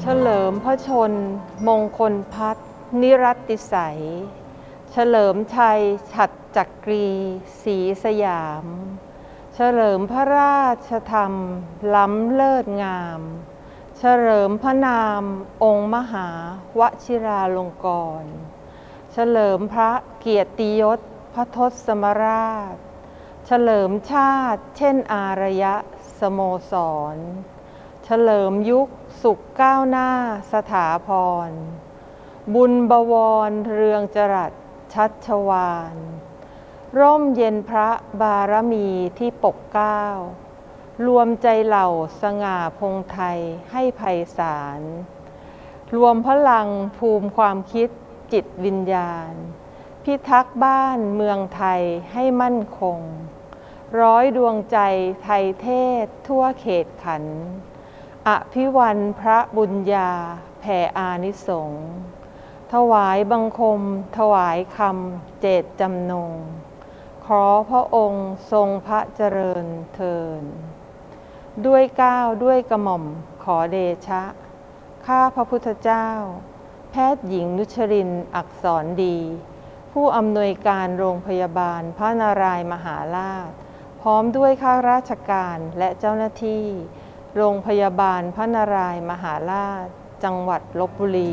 เฉลิมพระชน มงคลพัฒนิรัติสัย เฉลิมชัยฉัดจักรีสีสยาม เฉลิมพระราชธรรม ล้ำเลิศงาม เฉลิมพระนาม องค์มหาวชิราลงกรณเฉลิมพระเกียรติยศพระทศสมราช เฉลิมชาติ เช่นอารยะสโมสร เฉลิมยุคสุขก้าวหน้าสถาพร บุญบวรเรืองจรัสชัชวาน ร่มเย็นพระบารมีที่ปกเก้ารวมใจเหล่าสง่าพงไทยให้ไพศาล รวมพลังภูมิความคิดจิตวิญญาณ พิทักษ์บ้านเมืองไทยให้มั่นคง ร้อยดวงใจไทยเทศทั่วเขตขัน อภิวันพระบุญญา แผ่อานิสงส์ถวายบังคม ถวายคำเจตจำนง ขอพระองค์ทรงพระเจริญเทิน ด้วยก้าวด้วยกระหม่อมขอเดชะ ข้าพระพุทธเจ้า แพทย์หญิงนุชรินอักษรดี ผู้อำนวยการโรงพยาบาลพระนารายมหาราช พร้อมด้วยข้าราชการและเจ้าหน้าที่ โรงพยาบาลพระนารายณ์มหาราช จังหวัดลบบุรี